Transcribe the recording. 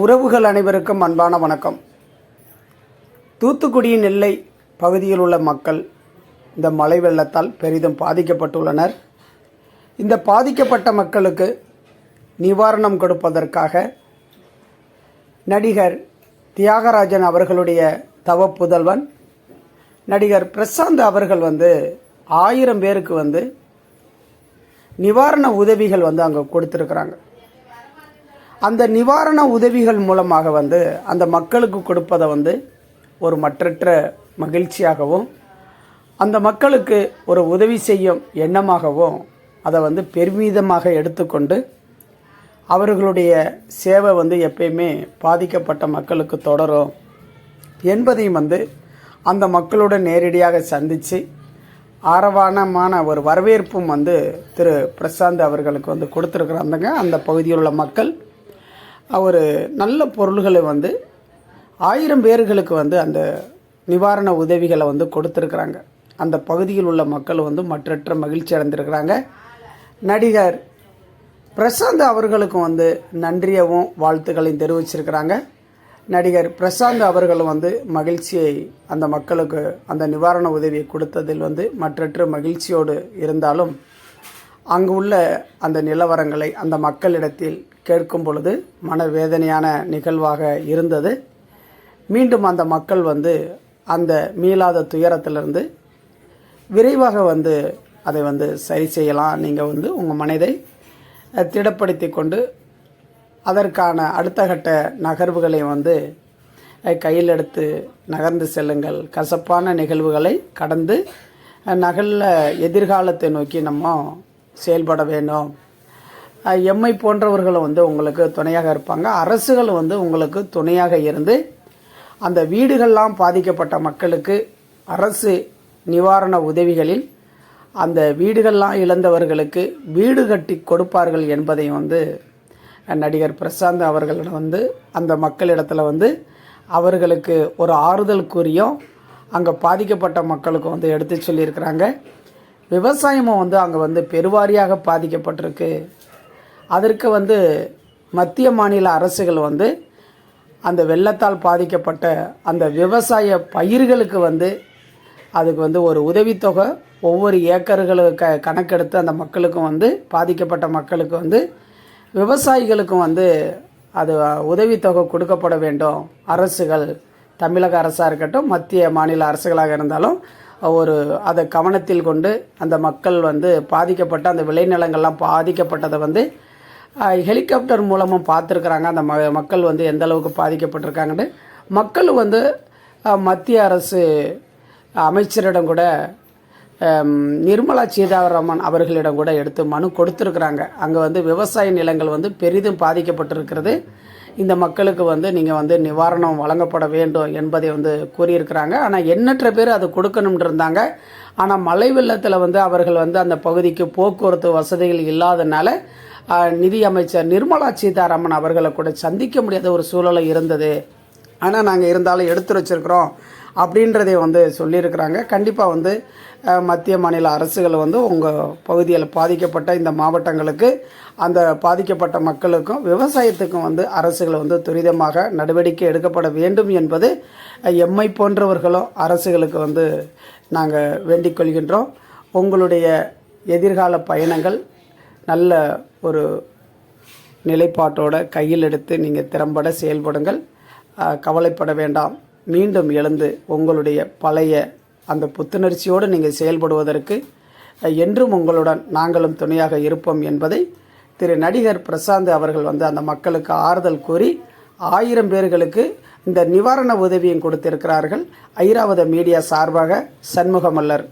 உறவுகள் அனைவருக்கும் அன்பான வணக்கம். தூத்துக்குடியின் எல்லை பகுதியில் உள்ள மக்கள் இந்த மழை வெள்ளத்தால் பெரிதும் பாதிக்கப்பட்டுள்ளனர். இந்த பாதிக்கப்பட்ட மக்களுக்கு நிவாரணம் கொடுப்பதற்காக நடிகர் தியாகராஜன் அவர்களுடைய தவ புதல்வன் நடிகர் பிரசாந்த் அவர்கள் வந்து ஆயிரம் பேருக்கு வந்து நிவாரண உதவிகள் வந்து அங்கே கொடுத்துருக்குறாங்க. அந்த நிவாரண உதவிகள் மூலமாக வந்து அந்த மக்களுக்கு கொடுப்பதை வந்து ஒரு மற்றற்ற மகிழ்ச்சியாகவும் அந்த மக்களுக்கு ஒரு உதவி செய்யும் எண்ணமாகவும் அதை வந்து பெருமிதமாக எடுத்துக்கொண்டு அவர்களுடைய சேவை வந்து எப்பயுமே பாதிக்கப்பட்ட மக்களுக்கு தொடரும் என்பதையும் வந்து அந்த மக்களுடன் நேரடியாக சந்தித்து ஆரவானமான ஒரு வரவேற்பும் வந்து திரு பிரசாந்த் அவர்களுக்கு வந்து கொடுத்துருக்குறாங்க அந்த பகுதியில் உள்ள மக்கள் ஒரு நல்ல பொருள்களை வந்து ஆயிரம் பேர்களுக்கு வந்து அந்த நிவாரண உதவிகளை வந்து கொடுத்துருக்குறாங்க. அந்த பகுதியில் உள்ள மக்கள் வந்து மற்றற்ற மகிழ்ச்சி அடைந்திருக்கிறாங்க. நடிகர் பிரசாந்த் அவர்களுக்கும் வந்து நன்றியவும் வாழ்த்துக்களையும் தெரிவிச்சிருக்கிறாங்க. நடிகர் பிரசாந்த் அவர்களும் வந்து மகிழ்ச்சியை அந்த மக்களுக்கு அந்த நிவாரண உதவியை கொடுத்ததில் வந்து மற்றற்ற மகிழ்ச்சியோடு இருந்தாலும் அங்கு உள்ள அந்த நிலவரங்களை அந்த மக்களிடத்தில் கேட்கும் பொழுது மனவேதனையான நிகழ்வாக இருந்தது. மீண்டும் அந்த மக்கள் வந்து அந்த மீளாத துயரத்திலிருந்து விரைவாக வந்து அதை வந்து சரி செய்யலாம். நீங்கள் வந்து உங்கள் மனதை திடப்படுத்தி கொண்டு அதற்கான அடுத்த கட்ட நகர்வுகளை வந்து கையில் எடுத்து நகர்ந்து செல்லுங்கள். கசப்பான நிகழ்வுகளை கடந்து நகல்ல எதிர்காலத்தை நோக்கி நம்ம செயல்பட வேண்டும். எம்ஐ போன்றவர்களும் வந்து உங்களுக்கு துணையாக இருப்பாங்க. அரசுகள் வந்து உங்களுக்கு துணையாக இருந்து அந்த வீடுகள்லாம் பாதிக்கப்பட்ட மக்களுக்கு அரசு நிவாரண உதவிகளில் அந்த வீடுகள்லாம் இழந்தவர்களுக்கு வீடு கட்டி கொடுப்பார்கள் என்பதை வந்து நடிகர் பிரசாந்த் அவர்களிடம் வந்து அந்த மக்களிடத்தில் வந்து அவர்களுக்கு ஒரு ஆறுதல் கூறியும் அங்கே பாதிக்கப்பட்ட மக்களுக்கு வந்து எடுத்து சொல்லியிருக்கிறாங்க. விவசாயமும் வந்து அங்கே வந்து பெருவாரியாக பாதிக்கப்பட்டிருக்கு. அதற்கு வந்து மத்திய மாநில அரசுகள் வந்து அந்த வெள்ளத்தால் பாதிக்கப்பட்ட அந்த விவசாய பயிர்களுக்கு வந்து அதுக்கு வந்து ஒரு உதவித்தொகை ஒவ்வொரு ஏக்கர்களுக்கு க கணக்கெடுத்து அந்த மக்களுக்கும் வந்து பாதிக்கப்பட்ட மக்களுக்கு வந்து விவசாயிகளுக்கும் வந்து அது உதவித்தொகை கொடுக்கப்பட வேண்டும். அரசுகள் தமிழக அரசாக இருக்கட்டும் மத்திய மாநில அரசுகளாக இருந்தாலும் ஒரு அதை கவனத்தில் கொண்டு அந்த மக்கள் வந்து பாதிக்கப்பட்ட அந்த விளைநிலங்கள்லாம் பாதிக்கப்பட்டதை வந்து ஹெலிகாப்டர் மூலமும் பார்த்துருக்குறாங்க. அந்த ம மக்கள் வந்து எந்த அளவுக்கு பாதிக்கப்பட்டிருக்காங்கன்னு. மக்கள் வந்து மத்திய அரசு அமைச்சரிடம் கூட நிர்மலா சீதாராமன் அவர்களிடம் கூட எடுத்து மனு கொடுத்துருக்குறாங்க. அங்கே வந்து விவசாய நிலங்கள் வந்து பெரிதும் பாதிக்கப்பட்டிருக்கிறது. இந்த மக்களுக்கு வந்து நீங்கள் வந்து நிவாரணம் வழங்கப்பட வேண்டும் என்பதை வந்து கூறியிருக்கிறாங்க. ஆனால் எண்ணற்ற பேர் அது கொடுக்கணும்னு இருந்தாங்க. ஆனால் மழை வெள்ளத்தில் வந்து அவர்கள் வந்து அந்த பகுதிக்கு போக்குவரத்து வசதிகள் இல்லாதனால நிதி அமைச்சர் நிர்மலா சீதாராமன் அவர்களை கூட சந்திக்க முடியாத ஒரு சூழலை இருந்தது. ஆனால் நாங்கள் இருந்தாலும் எடுத்து வச்சிருக்கிறோம். அப்படின்றதை வந்து சொல்லியிருக்கிறாங்க. கண்டிப்பாக வந்து மத்திய மாநில அரசுகள் வந்து உங்கள் பகுதியில் பாதிக்கப்பட்ட இந்த மாவட்டங்களுக்கு அந்த பாதிக்கப்பட்ட மக்களுக்கும் விவசாயத்துக்கும் வந்து அரசுகள் வந்து துரிதமாக நடவடிக்கை எடுக்கப்பட வேண்டும் என்பது எம்மை போன்றவர்களும் அரசுகளுக்கு வந்து நாங்கள் வேண்டிக் கொள்கின்றோம். உங்களுடைய எதிர்கால பயணங்கள் நல்ல ஒரு நிலைப்பாட்டோட கையில் எடுத்து நீங்கள் திறம்பட செயல்படுங்கள். கவலைப்பட வேண்டாம். மீண்டும் எழுந்து உங்களுடைய பழைய அந்த புத்துணர்ச்சியோடு நீங்கள் செயல்படுவதற்கு என்றும் உங்களுடன் நாங்களும் துணையாக இருப்போம் என்பதை திரு நடிகர் பிரசாந்த் அவர்கள் வந்து அந்த மக்களுக்கு ஆறுதல் கூறி ஆயிரம் பேர்களுக்கு இந்த நிவாரண உதவியும் கொடுத்திருக்கிறார்கள். ஐராவத மீடியா சார்பாக சண்முகமல்லர்.